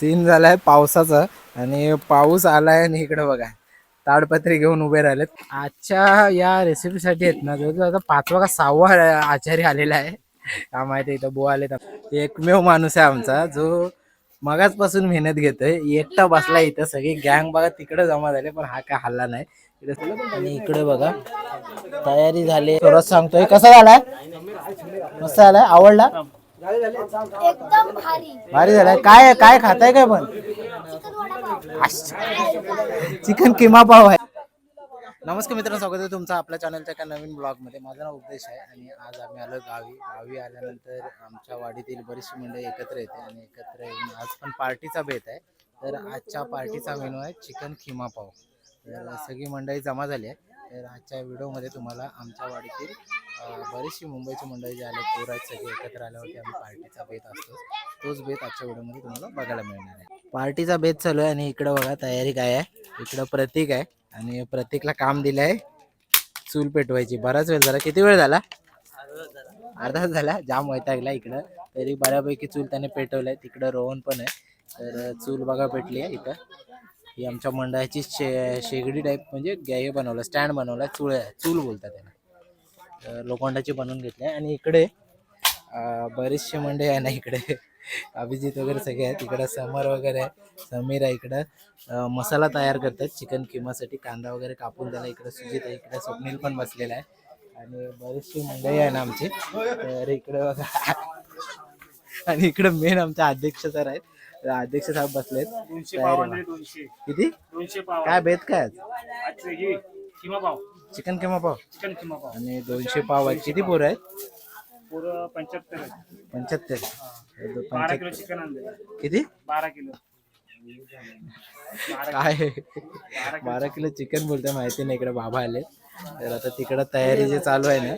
Scene झालाय पावसाचा आणि पाऊस आलाय आणि इकडे बघा ताडपत्री घेऊन उभे राहिलेत. आजच्या या रेसिपीसाठी आहेत ना जवळजवळ आता पाचवा का सहावा आचारी आलेला आहे. काय माहिती इथं बो आले एकमेव माणूस आहे आमचा जो मगाचपासून मेहनत घेतोय. एकटा बसला इथं सगळी गँग बघा तिकडे जमा झाले पण हा काय हल्ला नाही. आणि इकडे बघा तयारी झाली. थोडं सांगतोय. कसा झालाय? मस्त झालाय? आवडला? एकदम भारी. भारी झालाय काय काय खाताय काय पण? चिकन वडापाव चिकन किमा पाव आहे. नमस्कार मित्रांनो स्वागत आहे तुमचं आपल्या चॅनलच्या एका नवीन ब्लॉगमध्ये माझा नाव उपदेश आहे आणि आज आम्ही आलो गावी. गावी आल्यानंतर आमच्या वाडीतील बरीचशी मंडळी एकत्र येते आणि एकत्र येऊन आज पण पार्टीचा बेत आहे. तर आजच्या पार्टीचा मेनू आहे चिकन खिमा पाव. तर सगळी मंडळी जमा झाली आहे. तर आजच्या व्हिडिओमध्ये तुम्हाला आमच्या वाडीतील बरीचशी मुंबईची मंडळी जे आले पोर सगळे एकत्र आल्यावरती आम्ही पार्टीचा बेत असतो. तोच बेत आजच्या व्हिडिओमध्ये तुम्हाला बघायला मिळणार आहे. पार्टीचा बेत चालू आहे आणि इकडं बघा तयारी काय आहे. इकडं प्रतीक आहे आणि प्रतीकला काम दिलं आहे चूल पेटवायची. बराच वेळ झाला. किती वेळ झाला? अर्धा झाला. जाम वैतागला इकडं. तरी बऱ्यापैकी चूल त्याने पेटवलाय. तिकडं रोहन पण आहे. तर चूल बघा पेटली आहे इथं. ही आमच्या मंडळाची शे शेगडी टाईप म्हणजे ग- हे बनवलं स्टँड बनवला चूळ चूल बोलतात त्याला. लोखंडाची बनवून घेतली आहे. आणि इकडे बरेचसे मंडळी आहे ना इकडे. अभिजित वगैरे सगळे आहेत. इकडं समर वगैरे आहे. समीर आहे इकडं. मसाला तयार करतात. चिकन किमासाठी कांदा वगैरे कापून त्याला इकडं सुजित आहे. इकडं स्वप्नील पण बसलेला आहे. आणि बरीचशी मंडळी आहे ना आमची. तर इकडे बघा. आणि इकडं मेन आमच्या अध्यक्ष सर आहेत. अध्यक्ष साहेब बसलेत. दोनशे पाव दोनशे. किती? दोनशे पाव काय बेत काय आज? हे किमा पाव. चिकन किमा पाव. चिकन किमा पाव. आणि दोनशे पाव आहेत. किती पोरं आहेत? पुरं पंच्याहत्तर आहे. पंच्याहत्तर. बारा किलो पंच्याहत्तर चिकन आणले किती? बारा किलो. काय? बारा किलो चिकन. बोलतोय माहिती नाही इकडे बाबा आले तर आता तिकडं तयारी जे चालू आहे ना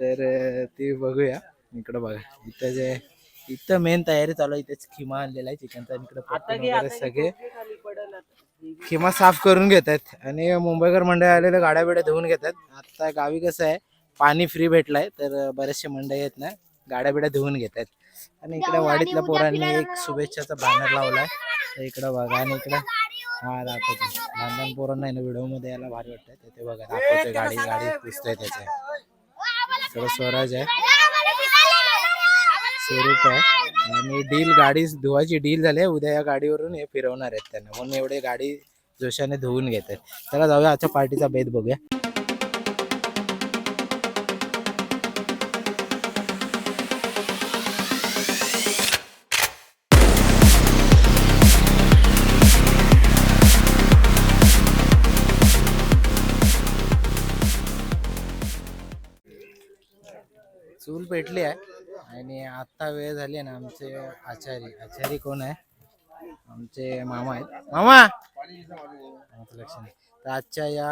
तर अं, ती बघूया. इकडं बघा. इथं जे इथं मेन तयारी चालू आहे. इथेच खिमा आणलेला आहे. चिकनचा इकडे पटकन वगैरे सगळे. खिमा साफ करून घेतात आणि मुंबईकर मंडळी आलेल्या गाड्या बिड्या धुवून घेतात आता गावी कसं आहे पाणी फ्री भेटलंय तर बरेचसे मंडळी आहेत ना गाड्या बिड्या धुवून घेतात आणि इकडे वाडीतल्या पोरांनी एक शुभेच्छाचा बॅनर लावलाय. तर इकडं बघा आणि इकडं हा दाखवतो. लहान लहान पोरांना आहे ना व्हिडिओमध्ये यायला भारी वाटतं ते बघा दाखवतोय गाडी गाडी दिसतोय त्याचे सगळं स्वराज आहे. स्वरूप आहे. आणि डील गाडी धुवायची डील झाली आहे. उद्या या गाडीवरून हे फिरवणार आहेत त्यांना. म्हणून एवढे गाडी जोशाने धुवून घेत आहेत. चला जाऊया आजच्या पार्टीचा बेत बघूया. चूल पेटली आहे. आणि आत्ता वेळ झाली आहे ना आमचे आचारी. आचारी कोण आहे? आमचे मामा आहेत. मामा! लक्ष नाही तर आजच्या या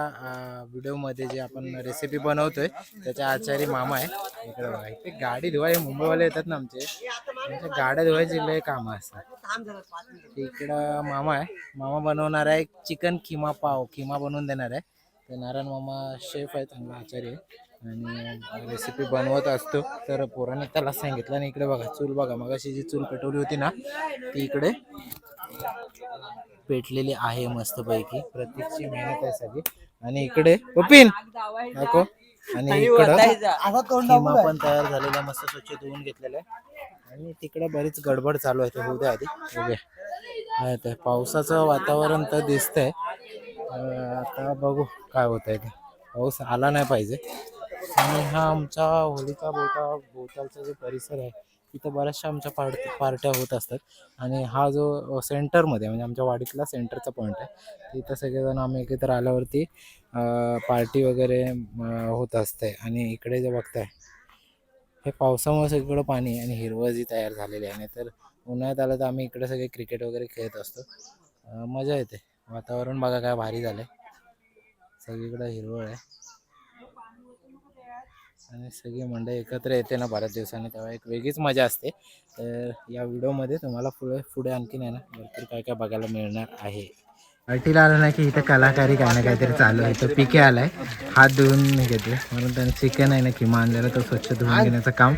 व्हिडिओमध्ये जे आपण रेसिपी बनवतोय त्याचे आचारी मामा आहे इकडे बघा इथे गाडी धुवाय मुंबईवाले येतात ना आमचे. त्यांच्या गाड्या धुवायची लय कामं असतात. इकडं मामा आहे. मामा बनवणार आहे चिकन किमा पाव किमा बनवून देणार आहे. तर नारायण मामा शेफ आहे चांगला आचारी आहे आणि रेसिपी बनवत असतो. तर पोराने त्याला सांगितलं आणि इकडे बघा चूल बघा. मग अशी जी चूल पेटवली होती ना ती इकडे पेटलेली आहे मस्तपैकी. प्रत्येकची मेहनत आहे सगळी. आणि इकडे पपिन दाखव. आणि इकडं पण तयार झालेला मस्त स्वच्छ धुवून घेतलेला आहे. आणि तिकडे बरीच गडबड चालू आहे ते होऊ द्या आधी. ते. पावसाचं वातावरण तर दिसतंय. आता बघू काय होत आहे ते. पाऊस आला नाही पाहिजे. आणि हा आमचा होलिका बोटा भोवतालचा जो परिसर आहे तिथं बऱ्याचशा आमच्या पार्ट पार्ट्या होत असतात. आणि हा जो सेंटरमध्ये म्हणजे आमच्या वाडीतला सेंटरचा पॉईंट आहे तिथं सगळेजण आम्ही एकत्र आल्यावरती पार्टी वगैरे होत असते. आणि इकडे जे बघताय हे पावसामुळे सगळीकडं पाणी आहे आणि हिरवळ जी तयार झालेली आहे. नाहीतर उन्हाळ्यात आलं तर आम्ही इकडे सगळे क्रिकेट वगैरे खेळत असतो. मजा येते. वातावरण बघा काय भारी झालं आहे सगळीकडं हिरवळ आहे. आणि सगळी मंडळी एकत्र येते ना बऱ्याच दिवसांनी तेव्हा एक वेगळीच मजा असते. तर या व्हिडिओमध्ये तुम्हाला पुढे पुढे आणखीन आहे ना भरपूर काय काय बघायला मिळणार आहे. पार्टीला आलं ना की इथं कलाकारी काय ना काहीतरी चालू आहे इथं पिके आलाय. हात धुवून घेतले म्हणून त्याने चिकन आहे ना किमा आणलेलं तो स्वच्छ धुवून घेण्याचं काम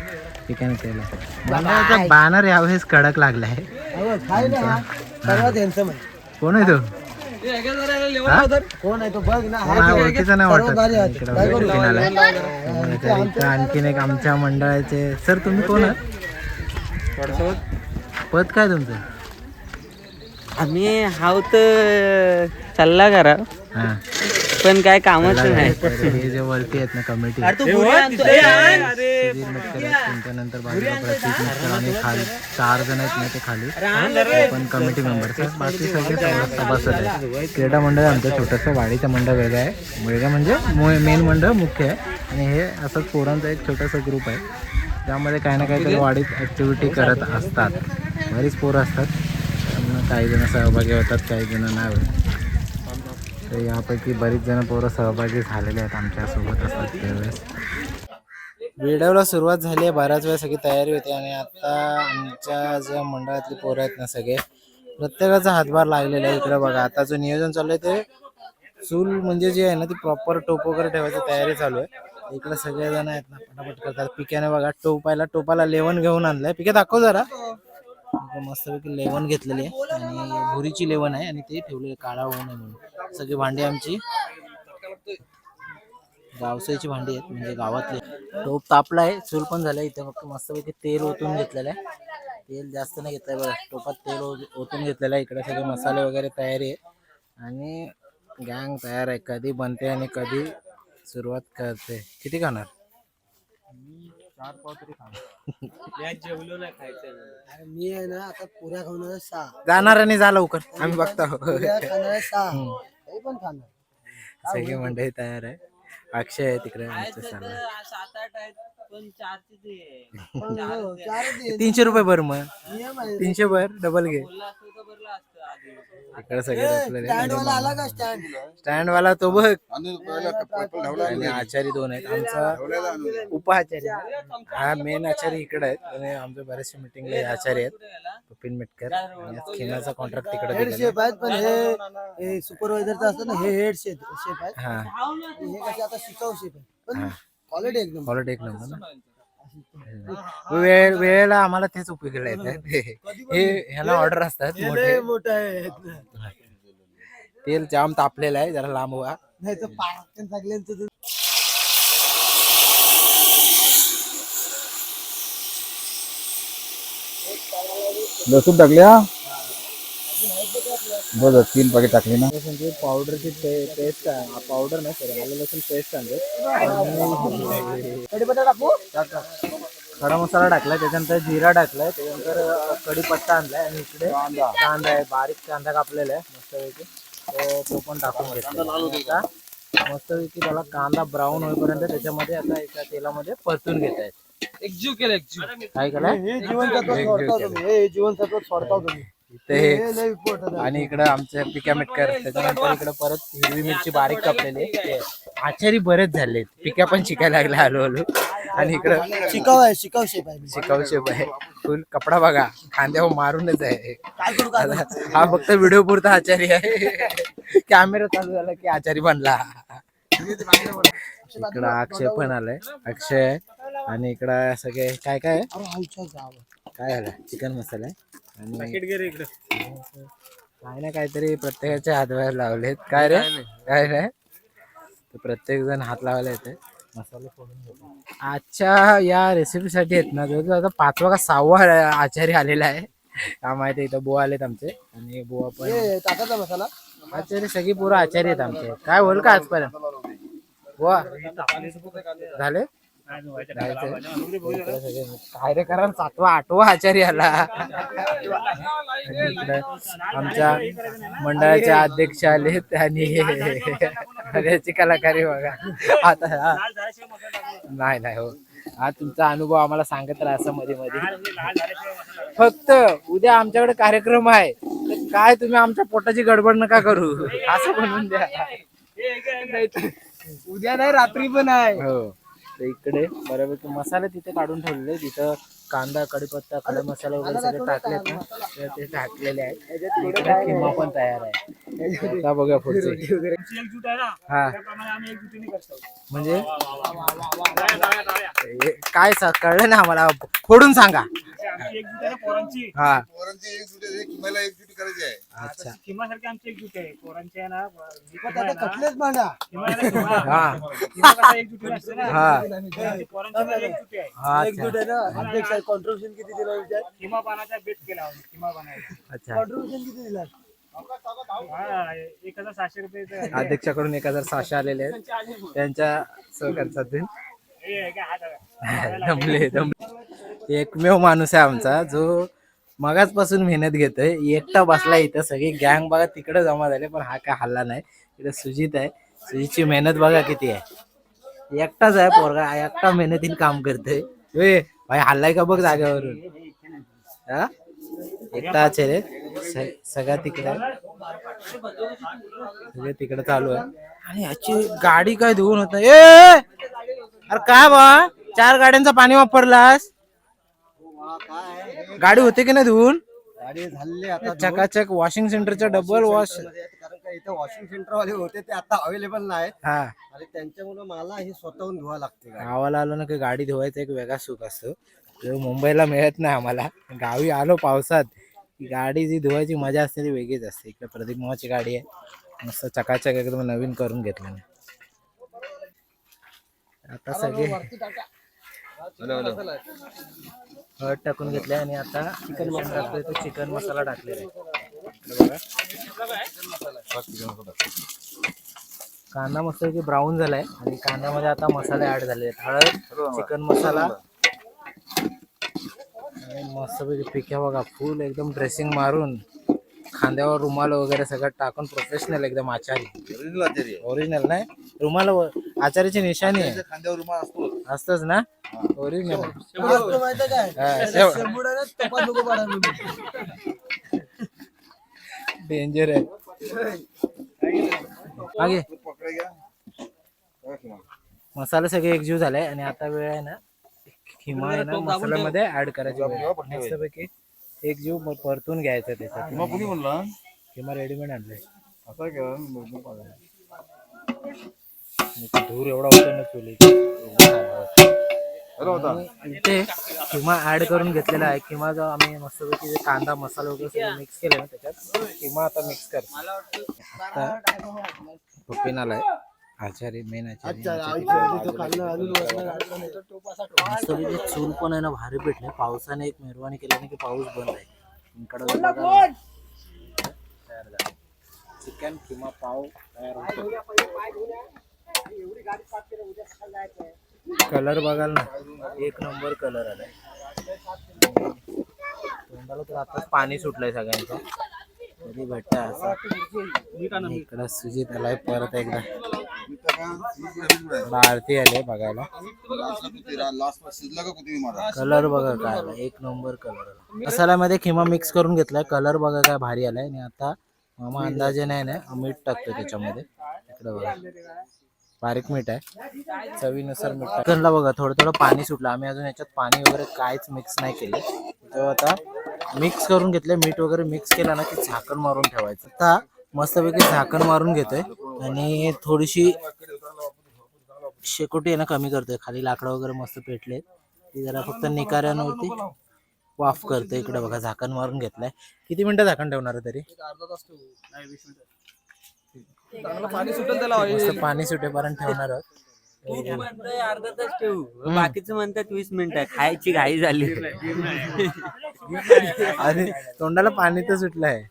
पिकाने केलं मंडळाचा बॅनर यावेळेस कडक handsome आहे. कोण आहे तो? कोण आहे तो बघ ना. नाही, ओळखीचा नाही सर्व भारी आहे. वाटत इकडं काय करू? फिरायला आलाय. तर इथं आणखीन एक आमच्या मंडळाचे. सर तुम्ही कोण आहात? पद काय तुमचं? आम्ही हाव तर चालला करा हा. पण काय कामच नाही. हे जे वरती आहेत ना कमिटी त्यांच्यानंतर बाजूला प्रतीक आणि खाली चार जण आहेत ना ते खाली. पण कमिटी मेंबर्स बाकी सगळे सभा- सभासद आहेत. क्रीडा मंडळ आमचं छोटंसं वाडीचं मंडळ वेगळं आहे. वेगळं म्हणजे मेन मंडळ मुख्य आहे. आणि हे असंच पोरांचा एक छोटासा ग्रुप आहे. त्यामध्ये काही ना काहीतरी वाडीत ॲक्टिव्हिटी करत असतात. बरीच पोरं असतात. काही जण सहभागी होतात काही जण नाही होत. तर यापैकी बरीच जण पोरं सहभागी झालेले आहेत आमच्यासोबत असतात त्यावेळेस. व्हिडिओला सुरुवात झाली आहे बऱ्याच वेळा सगळी तयारी होती आणि आता आमच्या ज्या मंडळातली पोरं आहेत ना सगळे प्रत्येकाचा हातभार लागलेला आहे इकडे बघा. आता जो नियोजन चालू आहे ते चूल म्हणजे जे आहे ना ती प्रॉपर टोप वगैरे ठेवायची तयारी चालू आहे. इकडे सगळेजण आहेत ना पटापट करतात. पिक्याने बघा टोपायला टोपाला लेवण घेऊन आणलंय. पिके दाखव जरा. म्हणजे मस्तपैकी लेवण घेतलेली आहे. आणि भुरीची लेवण आहे आणि ते ठेवलेले काळा होऊ नये म्हणून. सगळी भांडी आमची गावसाची भांडी आहेत म्हणजे गावातली. टोप तापला आहे चूल पण झालं इथे फक्त. मस्तपैकी तेल ओतून घेतलेलं आहे. तेल जास्त नाही घेतलंय बघा टोपात तेल ओतून घेतलेलं आहे. इकडे सगळे मसाले वगैरे तयारी आहे आणि गँग तयार आहे कधी बनते आणि कधी सुरुवात करते. किती खाणार? अरे मी आहे ना आता पुऱ्या खाणार सहा. जाणार आणि जा लवकर. आम्ही बघतो. पुऱ्या खाणार सहा. ते पण खाणार. सगळी मंडळी तयार आहे. अक्षय आहे तिकडे आमचं. सात आठ आहेत. हो, दे. तीनशे रुपये भर मग. नियम आहे. तीनशे भर डबल घे. इकडे सगळे स्टँड वाला आला का स्टँड स्टँड वाला तो बघ. आणि आचारी दोन आहेत. आमचा उपआचारी. हा मेन आचारी इकडे आहेत. आणि आमचे बरेचसे मिटिंगला आचारी आहेत. कपिल मेटकर खिनाचा कॉन्ट्रॅक्ट तिकडे हेड शेप आहेत पण हे हे सुपरवायझरचं असतं ना हे हेड शेप शेप आहे हा हे कसे आता शिकाऊ शेप आहे पण क्वालिटी एकदम. क्वालिटी एक नंबर ना? वेळ वेळेला आम्हाला तेच उपयोगाला येतात हे ह्याला ऑर्डर असतात मोठे. लय मोठं आहे. तेल जाम तापलेलं आहे जरा लांब व्हा नाही तर पाच सगळ्यांचं तर- लसूण टाकल्या? बरं तीन पाकिट टाकले ना. म्हणजे पावडरची पेस्ट पावडर नाही सर आलं लसूण पेस्ट टाकू? खडा मसाला टाकलाय त्याच्यानंतर जिरा टाकलाय त्याच्यानंतर कढीपत्ता आणलाय आणि इकडे कांदा. आहे बारीक कांदा कापलेला आहे मस्तपैकी. तो तो पण टाकून घेतला. मस्तपैकी त्याला कांदा ब्राऊन होईपर्यंत त्याच्यामध्ये आता एका तेलामध्ये परतून घेत आहेत. एकजीव केलं एकजीव काय केलंय? हे जीवनसत्व सोडता तुम्ही हे जीवनसत्व सोडता तुम्ही. इथे हे. आणि इकडं आमचे पिका मिटकर त्याच्यानंतर इकडं परत हिरवी मिरची बारीक कापलेली आहे. आचारी बरेच झाले पिका पण शिकायला लागले हळूहळू. आणि इकडं शिकाऊ आहे शिकाऊ शेप आहे. शिकाऊ शेप आहे. फुल कपडा बघा. खांद्यावर मारूनच आहे. काय करू काय? आता हा फक्त व्हिडिओ पुरता आचारी आहे. कॅमेरा चालू झाला की आचारी बनला. इकडं अक्षय पण आलाय. अक्षय. आणि इकडं सगळे काय काय? आहे? अरे काय झालं? चिकन मसाला आहे? आणि पॅकेट इकडे. काय ना काहीतरी प्रत्येकाच्या हातभार लावलेत. काय रे? काय नाही. तर प्रत्येक जण हात लावायला येते मसाले फोडून घेतो आजच्या या रेसिपीसाठी आहेत ना जवळजवळ आता पाचवा का सहावा आचार्य आलेला आहे. का माहिती इथं बुवा आलेत आमचे. आणि बुवा पण टाकायचा मसाला. आचार्य सगळी पोरं आचार्य आहेत आमचे. काय होईल का आजपर्यंत? बुवा. झाले? इकडे सगळे कार्यकरांना सातवा आठवा आचार्य आला आणि इकडे आमच्या मंडळाचे अध्यक्ष आले आणि याची कलाकारी बघा. आता हा- नाही नाही हो. हा तुमचा अनुभव आम्हाला सांगत राहा असं मध्ये मध्ये. फक्त उद्या आमच्याकडे कार्यक्रम आहे. तर काय तुम्ही आमच्या पोटाची गडबड नका करू. असं म्हणून द्या. उद्या नाही रात्री पण आहे. हो. तर इकडे बऱ्यापैकी मसाले तिथे काढून ठेवलेले तिथं कांदा कढीपत्ता खडे मसाला वगैरे सगळे टाकलेत ना? तर ते टाकलेले आहेत. इकडे किमा पण तयार आहे. आता बघूया पुढचे. हा. म्हणजे? काय सा- कळलं ना आम्हाला? फोडून सांगा. पोरांची. हा. आहे, किमाला करायची आहे. अच्छा. आमची आहे. पोरांची आहे ना. हा. हा. पोरांची आहे. हा कॉन्ट्रीब्युशन किती दिलं विचार किमा पानाचा बेट केला किमा बनायचा अच्छा. कॉन्ट्रीब्युशन किती दिलं? हा एक हजार सहाशे रुपये अध्यक्षाकडून एक हजार सहाशे आलेले आहेत. त्यांच्या सहखर्चातून दमले दमले. एकमेव माणूस आहे आमचा जो मगाचपासून मेहनत घेतोय. एकटा बसला इथं सगळी गँग बघा तिकडे जमा झाले पण हा काय हल्ला नाही. इकडे सुजित आहे. सुजितची मेहनत बघा किती आहे. एकटाच आहे पोरगा एकटा मेहनतीने काम करतोय. भाई हल्लाय का बघ जागेवरून? हा रे. सगळा तिकडे. सगळे तिकडे चालू आहे आणि याची गाडी काय धुवून होत. ए अरे काय बा? चार गाड्यांचं पाणी वापरलास? गाडी होते की नाही धुवून? गाडी झालेली आता चकाचक वॉशिंग सेंटरचं डबल वॉश का इथे वॉशिंग सेंटर वाले होते ते आता अवेलेबल नाही हा. आणि त्यांच्यामुळे मला हे स्वतःहून धुवा लागते गाडी. गावाला आलो ना की गाडी धुवायचा एक वेगळा सुख असतो. जो मुंबईला मिळत नाही आम्हाला. गावी आलो पावसात की गाडी जी धुवायची मजा असते ती वेगळीच असते. इकडे प्रदीप मामाची गाडी आहे. मस्त चकाचक एकदम नवीन करून घेतलं आता सगळे हळद टाकून घेतले आणि आता चिकन मसाला टाकतोय तो चिकन मसाला टाकलेला आहे. कांदा मस्त की ब्राऊन झालाय आणि कांद्यामध्ये आता मसाले ऍड झाले आहेत. हळद चिकन मसाला आणि मस्तपैकी पिक्या बघा फुल एकदम ड्रेसिंग मारून खांद्यावर रुमाल वगैरे सगळं टाकून प्रोफेशनल एकदम आचारी. ओरिजिनल नाही रुमाल आचार्याची निशाणी आहे. त्याच्या खांद्यावर रुमाल असतो. असतच ना? ओरिजिनल माहिती काय. डेंजर आहे. मागे. किमा. मसाले सगळे एकजीव झाले आणि आता वेळ आहे ना खिमा आहे ना मसाल्यामध्ये ऍड करायची वेळ. आहे. मस्तपैकी एकजीव ब- परतून घ्यायचं त्याच्यात. किमा कुणी म्हणला रेडीमेड आणलाय. असा केला ना, दोन दोन पाकळ्या. आणि ते धूर एवढा होतो. ना चुली इथे किमा ऍड करून घेतलेला आहे. किमा जो आम्ही मस्तपैकी जे कांदा मसाला वगैरे सगळं मिक्स केलं ना त्याच्यात किमा आता मिक्स करतो. आता पप्पीन आलाय आचारी मेन आचारी तो चूल पण आहे ना भारी पेटले. पावसाने एक मेहरबानी केल्याने की पाऊस बंद आहे. तयार झालं. चिकन किंवा पाव तयार होतो. कलर बघाल ना. एक नंबर कलर आलाय. तोंडाला तर आता पाणी सुटलंय सगळ्यांचं. कधी भेटत असं. इकडं सुजित आलाय परत एकदा. भारती आले बघायला. कलर बघा काय आला एक नंबर कलर मसाल्यामध्ये खिमा मिक्स करून घेतलाय. कलर बघा काय भारी आलाय. आणि आता मामा अंदाजे नाही ना मीठ टाकतो त्याच्यामध्ये. इकडे बघा. बारीक मीठ आहे. चवीनुसार मीठ चिकनला बघा थोडं थोडं पाणी सुटलं. आम्ही अजून याच्यात पाणी वगैरे काहीच मिक्स नाही केले. तेव्हा आता मिक्स करून घेतले मीठ वगैरे मिक्स केलं ना की झाकण मारून ठेवायचं. आता मस्तपैकी झाकण मारून घेतोय. आणि थोडीशी शेकोटी आहे ना कमी करतोय. खाली लाकडं वगैरे मस्त पेटले ती जरा फक्त निकाऱ्यांवरती वाफ करतोय. इकडे बघा झाकण मारून घेतलंय. किती मिनिटं झाकण ठेवणार आहे तरी? पाणी सुटेल त्याला मस्त पाणी सुटेपर्यंत ठेवणार आहोत. म्हणतोय अर्धा तास ठेवू. बाकीचं म्हणतात वीस मिनिटं खायची घाई झाली. आणि तोंडाला पाणी तर सुटलंय.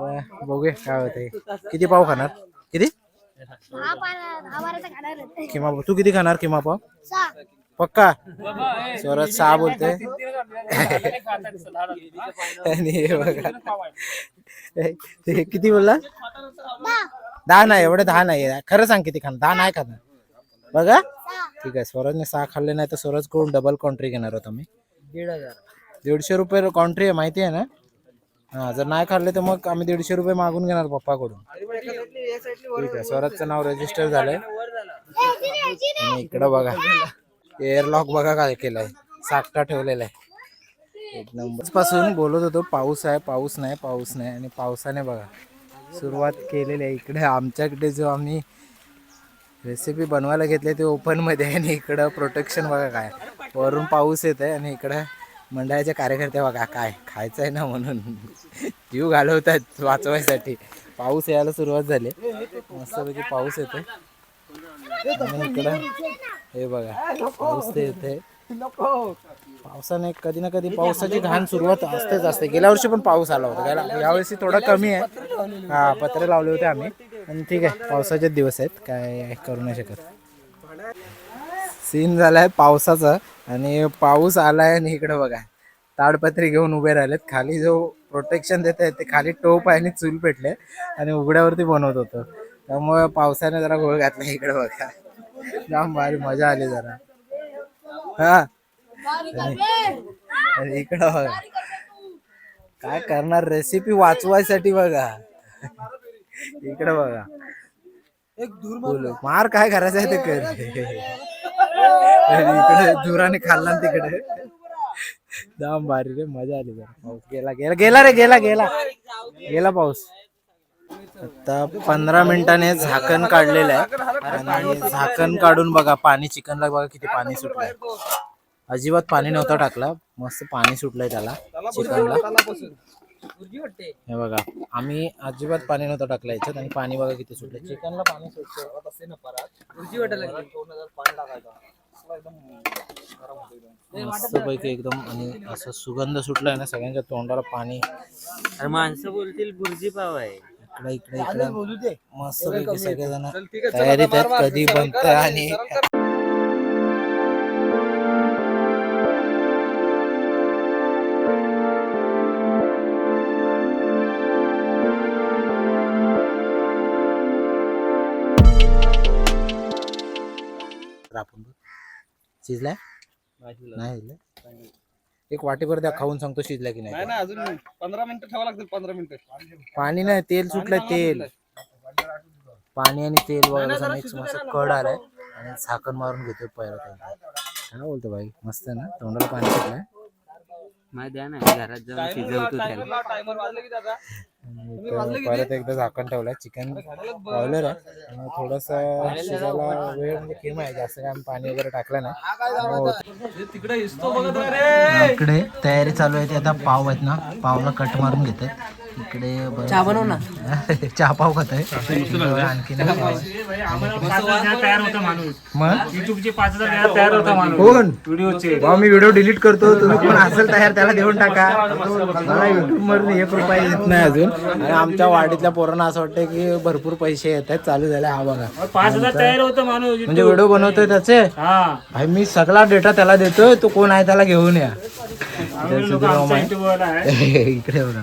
ब- बघूया काय होतंय. किती पाव खाणार? किती? हा हा खाणार आहे. किमा तू किती खाणार किमा पाव? सहा. पक्का? स्वराज सहा बोलते आणि हे बघा. ते किती बोलला? दहा नाही एवढे दहा नाही. खरं सांग किती खाणार? दहा नाही खाणार. बघा. ठीक आहे स्वराजने सहा खाल्ले नाही तर स्वराजकडून डबल कॉन्ट्री घेणार होतो मी दीड हजार. दीडशे रुपये कॉन्ट्री आहे माहिती आहे ना? हा जर नाही खाल्ले तर मग आम्ही दीडशे रुपये मागून घेणार पप्पाकडून. ठीक आहे स्वराजचं नाव रजिस्टर झालंय. आणि इकडं बघा. एअरलॉक बघा काय केलंय. साकटा ठेवलेला आहे. एक नंबर. पासून बोलत होतो पाऊस आहे पाऊस नाही पाऊस नाही. आणि पावसाने बघा सुरुवात केलेली आहे. इकडे आमच्याकडे जो आम्ही रेसिपी बनवायला घेतली ते ओपनमध्ये आहे. आणि इकडं प्रोटेक्शन बघा काय. वरून पाऊस येत आहे आणि इकडं मंडळाचे कार्यकर्ते बघा काय खायचं आहे ना म्हणून. जीव घालवतात वाचवायसाठी. पाऊस यायला सुरुवात झाली. मस्तपैकी पाऊस येतो आणि इकडं हे बघा पाऊस ते येते पावसाने कधी ना कधी पावसाची घाण सुरुवात असतेच असते. गेल्या वर्षी पण पाऊस आला होता. गेल्या यावर्षी थोडा कमी आहे. हा पत्रे लावले होते आम्ही. आणि ठीक आहे पावसाचेच दिवस आहेत. काय करू नाही शकत. सीन झालाय पावसाचा आणि पाऊस आलाय आणि इकडे बघा. ताडपत्री घेऊन उभे राहिलेत. खाली जो प्रोटेक्शन देत आहे ते खाली टोप आहे आणि चूल पेटले आणि उघड्यावरती बनवत होतो. त्यामुळे पावसाने जरा गोळ घातला इकडे बघा. जाम भारी मजा आली जरा. हा. इकडं बघा. काय करणार रेसिपी वाचवायसाठी बघा. इकडे बघा. बोलू. मार काय करायचं आहे ते कर. इकडे धुराने खाल्ला ना तिकडे. जाम भारी रे मजा आली जरा. पाऊस गेला गेला गेला रे गेला गेला. गेला पाऊस. आता पंधरा मिनिटाने झाकण काढलेलं आहे. आणि झाकण काढून बघा पाणी चिकनला बघा किती पाणी सुटलंय. अजिबात पाणी नव्हतं टाकला. मस्त पाणी सुटलंय त्याला चिकनला. हे बघा आम्ही अजिबात पाणी नव्हतं टाकलं याच्यात आणि पाणी बघा किती सुटलं चिकनला पाणी सुटतं मस्त पैकी एकदम आणि असं सुगंध सुटलाय ना सगळ्यांच्या तोंडाला पाणी. माणसं बोलतील बुर्जी पाव आहे. इकडे इकडे इकडे. मस्त पैकी सगळेजण तयारीत आहेत कधी बनत आणि आपण बघ. शिजलाय? नाही शिजलाय एक वाटीभर द्या खाऊन सांगतो शिजलाय की नाही. अजून पंधरा मिनिटं ठेवा लागतील पंधरा मिनिटं. पाणी नाही तेल सुटलंय तेल. पाणी आणि तेल वगैरे मिक्स मस्त कड आलाय. आणि झाकण मारून घेतोय पहिला काय बोलतो भाई? मस्त आहे ना? तोंडाला पाणी सुटलंय. द्या ना मी घरात जाऊन शिजवतो त्याला. आणि परत एकदा झाकण ठेवलंय चिकन बॉयलर आहे. थोडस शिजायला वेळ म्हणजे किम आहे जास्त काय आम्ही पाणी वगैरे टाकलं नाही. तिकडे इकडे तयारी चालू आहे ते आता पाव आहेत ना पावला कट मारून घेते इकडे चहा बनव ना. चहा पाव खात आहे. आणखी कोण व्हिडिओचे. भाऊ मी व्हिडिओ डिलीट करतो. तुम्ही कोण असेल तयार त्याला देऊन टाका. मला युट्यूब मधून एक रुपये येत नाही अजून. आणि आमच्या वाडीतल्या पोरांना असं वाटतं की भरपूर पैसे येत आहेत. चालू झाले. हा बघा. पाच हजार तयार होता माणूस म्हणजे व्हिडिओ बनवतोय त्याचे? हा. भाई मी सगळा डेटा त्याला देतोय. तो कोण आहे त्याला घेऊन या. इकडे बघा.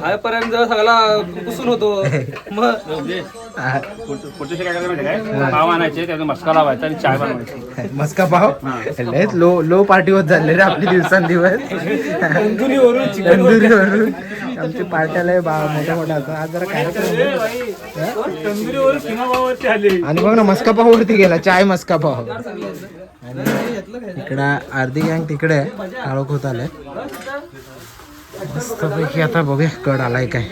खायपर्यंत जर सगळा पुसून होतो. मग. पुढच्या काय करायचं माहिती काय पाव आणायचे त्याचा मस्का लावायचा आणि चाय बनवायची मस्का पाव? लय लो लो पार्टी होत झाले रे आपली दिवसांदिवस. तंदुरीवरून आमची पार्ट्या लय बा मोठ्या मोठ्या असतात आज जरा कार्यक्रम आले. आणि बघ ना मस्का पाव वरती गेला चाय मस्का पाव. आणि इकडं अर्धी गँग तिकडे काळोख होत आलंय. मस्तपैकी आता बघूया कड आलाय काय.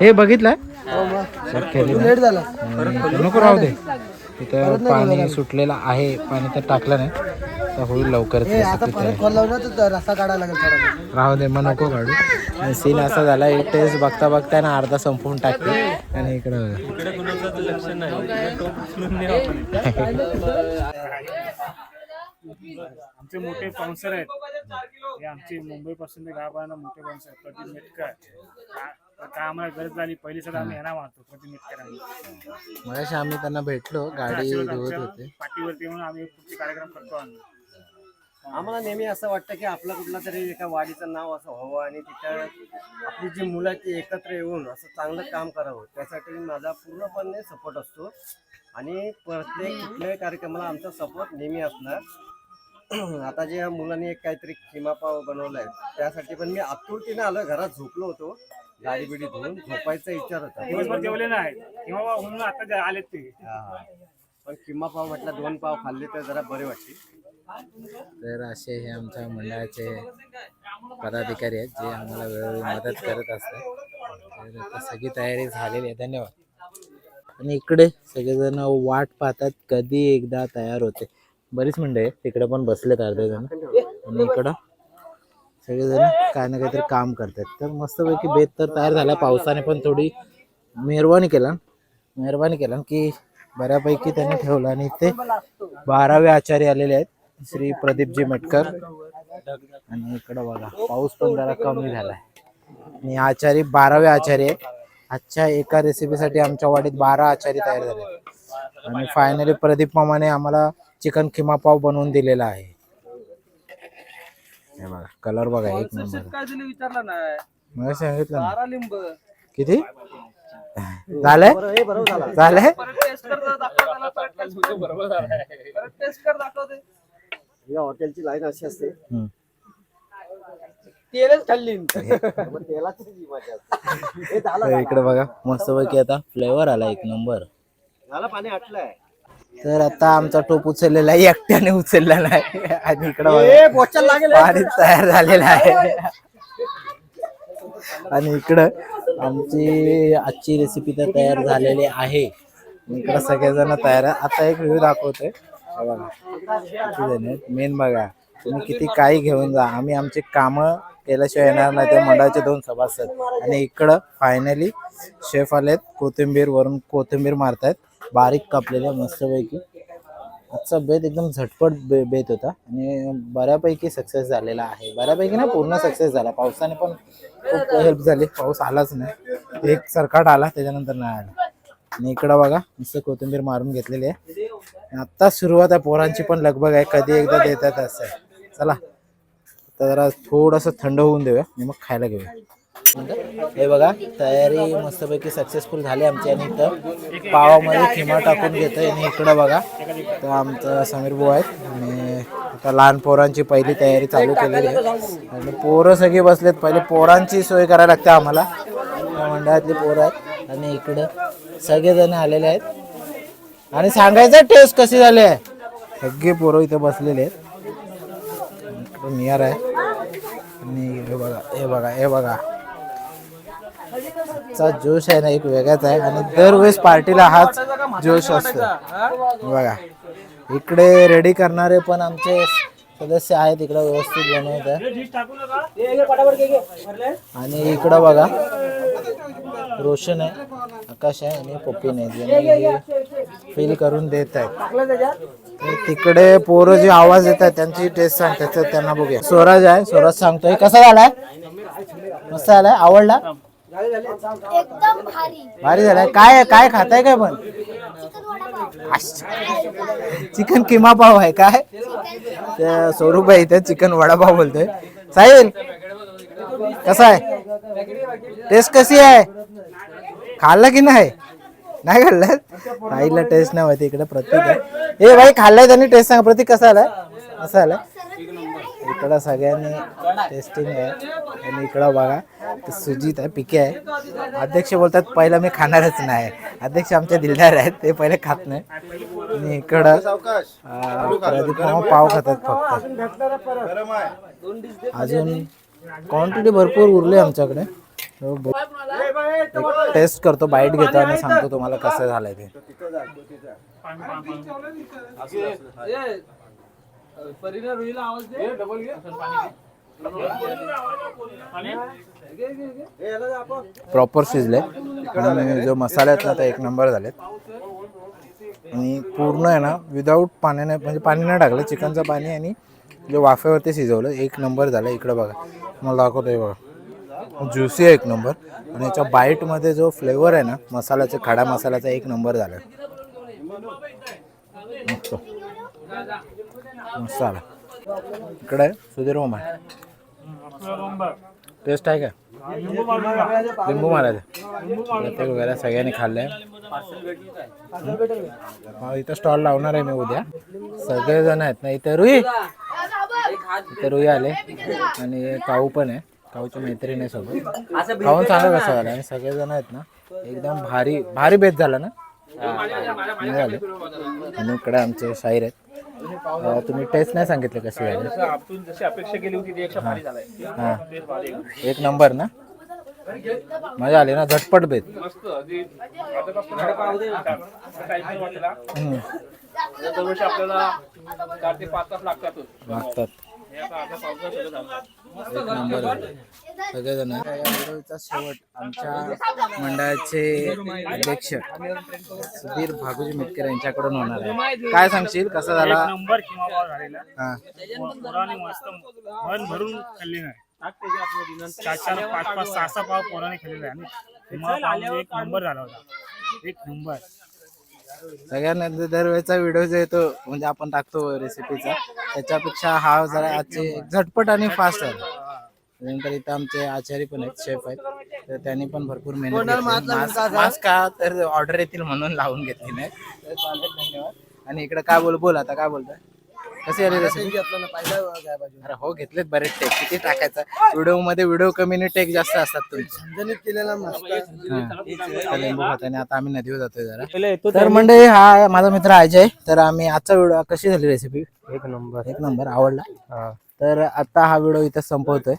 हे बघितलंय? नको राहू दे. तिथं पाणी सुटलेलं आहे. पाणी तर टाकलं नाही. तर होईल लवकर राहू दे मग नको काढू. सीन असा झाला एक टेस्ट बघता बघता ना अर्धा संपवून टाकते. आणि इकडं बघा. आमचे मोठे स्पॉन्सर आहेत. हे आमचे मुंबई पासून ते गावाला मोठे स्पॉन्सर आहेत. प्रदीप मेटकर का- काय आम्हाला गरज झाली पहिली सध्या आम्ही यांना मारतो प्रदीप मेटकर मगाशी आम्ही त्यांना भेटलो गाडी धुवत होते पाठीवरती म्हणून आम्ही पुढचे कार्यक्रम करतो आम्ही. आम्हाला नेहमी असं वाटतं की आपलं कुठलं तरी एका वाडीचं नाव असं व्हावं आणि तिथं आपली जी मुलं आहेत ती एकत्र येऊन असं चांगलं काम करावं. त्यासाठी माझा पूर्णपणे सपोर्ट असतो. आणि प्रत्येक कुठल्याही कार्यक्रमाला आमचा सपोर्ट नेहमी असणार. आता जे मुलांनी एक काहीतरी किमा पाव बनवलाय त्यासाठी पण मी आतुरतीने आलो घरात झोपलो होतो. गाडी बिडी धुवून झोपायचा विचार होता. दिवसभर जेवले नाही. किंवा बा म्हणून आता जे आलेत ते. हा, हा. पण किमा पाव म्हटलं दोन पाव खाल्ले तर जरा बरे वाटते तर असे हे आमच्या मंडळाचे पदाधिकारी आहेत जे आम्हाला वेळोवेळी मदत करत असतात. तर आता सगळी तयारी झालेली आहे. धन्यवाद. आणि इकडे सगळेजण वाट पाहतात कधी एकदा तयार होते. बरीच मंडळी आहेत. तिकडे पण बसलेत अर्धे जण. आणि इकडं सगळेजण काय ना काहीतरी काम करतात तर मस्तपैकी बेत तर तयार झाला. पावसाने पण थोडी मेहरबानी केला. मेहरबानी केला की बऱ्यापैकी त्यांनी ठेवलं. आणि इथे बारावे आचार्य आलेले आहेत. श्री प्रदीपजी मेटकर. आणि इकडं बघा पाऊस पण जरा कमी झालाय. आणि आचारी बारावे आचार्य आहे. आजच्या एका रेसिपीसाठी आमच्या वाडीत बारा आचारी तयार झाले आणि फायनली प्रदीप मामाने आम्हाला चिकन खिमा पाव बनवून दिलेला आहे. हे बघा कलर बघा एक नंबर. काय दिलं विचारला नाही मला सांगितलं ना. बारा लिंब. किती? झालंय? हे बरोबर झाला. झालंय? टेस्ट कर दाखव परत टेस्ट कर. दाखवते या हॉटेलची लाईन अशी असते. हम्म. तेलच खाल्ली मग तेलाची जी मजा असते. हे झालं तर इकडे बघा मस्तपैकी आता फ्लेवर आला एक नंबर. झालं पाणी आटलंय तर आता आमचा टोप उचललेला आहे एकट्याने उचलला नाही. आणि इकडे. पाणी तयार झालेलं आहे. आणि इकडं आमची आजची रेसिपी तर तयार झालेली आहे. इकडं सगळेजण तयार आहे आता एक व्ह्यू दाखवतोय. बघा मेन बघा तुम्ही किती काही घेऊन जा. आम्ही आमची कामं केल्याशिवाय येणार नाही. ते मंडळाचे दोन सभासद. आणि इकडं फायनली शेफ आलेत. कोथिंबीर वरून कोथिंबीर मारतायत. बारीक कापलेल्या मस्तपैकी. आजचा बेत एकदम झटपट बे बेत होता आणि बऱ्यापैकी सक्सेस झालेला आहे. बऱ्यापैकी ना पूर्ण सक्सेस झाला. पावसाने पण खूप हेल्प झाली. पाऊस आलाच नाही. एक सरकाट आला त्याच्यानंतर नाही आला. आणि इकडं बघा नुसतं कोथिंबीर मारून घेतलेली आहे. आत्ता सुरुवात आहे पोरांची पण लगबग आहे. कधी एकदा देतात असं आहे. चला आता जरा थोडंसं थंड होऊन देऊया आणि मग खायला घेऊया. हे बघा तयारी मस्तपैकी सक्सेसफुल झाली आमची आणि इथं पावामध्ये खिमा टाकून घेतो आणि इकडं बघा तर आमचं समीर भाऊ आहेत. आणि आता लहान पोरांची पहिली तयारी चालू केलेली आहे. आणि पोरं सगळी बसलेत. पहिले पोरांची सोय करायला लागते आम्हाला. त्या मंडळातली पोरं आहेत. आणि इकडं सगळेजण आलेले आहेत. आणि सांगायचं टेस्ट कशी झाली आहे? सगळे पोरं इथं बसलेले आहेत. नियर आहे. आणि हे बघा हे बघा हे बघा. चा जोश आहे ना एक वेगळाच आहे. आणि दरवेळेस पार्टीला हाच जोश असतो. बघा. इकडे रेडी करणारे पण आमचे सदस्य आहेत इकडे व्यवस्थित बनवत आणि इकडं बघा. रोशन आहे आकाश आहे आणि पप्पीन आहे फील करून देत आहेत. तिकडे पोरं जे आवाज येत आहेत त्यांची टेस्ट सांग त्याचं त्यांना बघूया. स्वराज आहे स्वराज सांगतोय. कसा झालाय? मस्त झालाय? आवडला? एकदम भारी. भारी झालाय. काय काय खाताय काय पण? चिकन वडापाव चिकन किमा पाव आहे काय? त्या स्वरूप आहे इथे चिकन वडापाव बोलतोय. साहिल कसा आहे? टेस्ट कशी आहे? खाल्लं की नाही? नाही खाल्लं? आईला टेस्ट नाही माहिती इकडे प्रतीक आहे. ए भाई खाल्लाय त्यांनी टेस्ट सांगा. प्रतीक कसा आलाय? कसा आलाय. इकडं सगळ्यांनी टेस्टिंग आहे. आणि इकडं बघा ते सुजित आहे पिके आहे. अध्यक्ष बोलतात पहिलं मी खाणारच नाही. अध्यक्ष आमचे दिलदार आहेत ते पहिले खात नाही. आणि इकडं प्रदीप पाव खातात फक्त. अजून क्वांटिटी भरपूर उरली आमच्याकडे. हो, एक टेस्ट करतो बाईट घेतो आणि सांगतो तुम्हाला कसं झालंय ते. परिणा रोहिला आवाज दे. प्रॉपर शिजले. आणि जो मसाले आहेत ना ते एक नंबर झालेत. आणि पूर्ण आहे ना विदाऊट पाण्याने म्हणजे पाणी नाही टाकलं चिकनचं पाणी आणि जे वाफेवरती शिजवलं एक नंबर झालं इकडं बघा. मला दाखवतोय बघा. ज्युसी आहे एक नंबर आणि याच्या बाईटमध्ये जो फ्लेवर आहे ना मसाल्याचा खडा मसाल्याचा एक नंबर झाला. मसाला. इकडे आहे सुधीर ओमा टेस्ट आहे का? लिंबू मारायचं. वगैरे सगळ्यांनी खाल्लंय. इथं स्टॉल लावणार आहे मी उद्या. सगळेजण आहेत ना इथे. रुई! इथे रुई आले. आणि काऊ पण आहे. काऊची मैत्रीण आहे सोबत. खाऊन सांगा कसं झालं. आणि सगळेजण आहेत ना एकदम भारी भारी बेत झाला ना? झाले आणि इकडे आमचे शाहीर आहेत. अं, तुम्ही टेस्ट नाही सांगितले कसे झाले आपण जशी अपेक्षा केली होती ती एकशे भारी झालाय. हा. तेच भारी आहे. एक नंबर ना? मजा आली ना? झटपट बेत मस्त. अगदी आता फक्त टाइम वाटला. हम्म, दरवर्षी आपल्याला चार ते पाच तास लागतातच. लागतात. हे आता आता पावसाळ्यात सगळं झालं. एक नंबर. सगळेजण या व्हिडिओचा शेवट आमच्या मंडळाचे अध्यक्ष सुधीर भागुजी मिटकर यांच्याकडून होणार आहे. काय सांगशील? कसा एक झाला नंबर किंवा भाव झालेला. हा. पोराने मस्त मन भरून खाल्ली नाही. चार चार पाच पाच सहा सहा पाव पोराने खाल्लेला आहे आणि एक नंबर झाला होता. एक नंबर. सगळ्यांना दरवेळेचा व्हिडिओ जो येतो म्हणजे आपण टाकतो रेसिपीचा त्याच्यापेक्षा हा जरा आजचे झटपट आणि फास्ट आहे. त्यानंतर इथं आमचे आचारी पण आहेत शेफ आहेत. तर त्यांनी पण भरपूर मेहनत. मास्क का तर ऑर्डर येतील म्हणून लावून घेतली नाही तर धन्यवाद. आणि इकडे काय बोल बोल आता काय बोलताय? कशी आली रेसिपी अरे हो घेतलेत बरेच टेक किती टाकायचा? व्हिडिओमध्ये व्हिडिओ कमी आणि टेक जास्त असतात तुमचे. केलेला मस्त. हा. लिंबू खाताने आता. आम्ही नदीवर जातोय जरा. तर मंडळी हा माझा मित्र अजय. तर आम्ही आजचा व्हिडिओ कशी झाली रेसिपी एक नंबर. एक नंबर आवडला? तर आता हा व्हिडिओ इथं संपवतोय.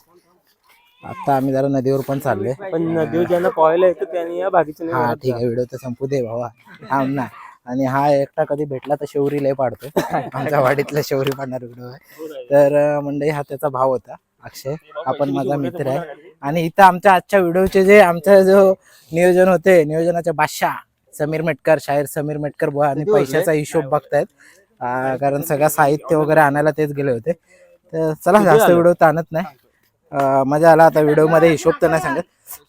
आता आम्ही जरा नदीवर पण चाललोय. पण नदीवर ज्यांना पोहायला येतं त्यांनी या बाकीच्या हा ठीक आहे. व्हिडिओ तर संपू दे भावा. थांब ना. आणि हा एकटा कधी भेटला तर शेवरी लय पाडतो आमच्या वाडीतला शेवरी पाडणार व्हिडिओ आहे. तर अं, मंडळी हा त्याचा भाव होता अक्षय. आपण माझा मित्र आहे. आणि इथं आमच्या आजच्या व्हिडिओचे जे आमचा जो नियोजन होते नियोजनाचे बादशाह समीर मेटकर शाहीर समीर मेटकर बुवा आणि पैशाचा हिशोब बघतायत. कारण सगळं साहित्य वगैरे आणायला तेच गेले होते. तर चला जास्त व्हिडिओ ताणत नाही. अं, मजा आला आता व्हिडिओमध्ये हिशोब तर नाही सांगत.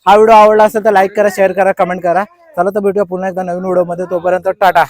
हा व्हिडिओ आवडला असेल तर लाईक करा शेअर करा कमेंट करा. चला तर भेटूया पुन्हा एकदा नवीन व्हिडिओमध्ये. तोपर्यंत टाटा.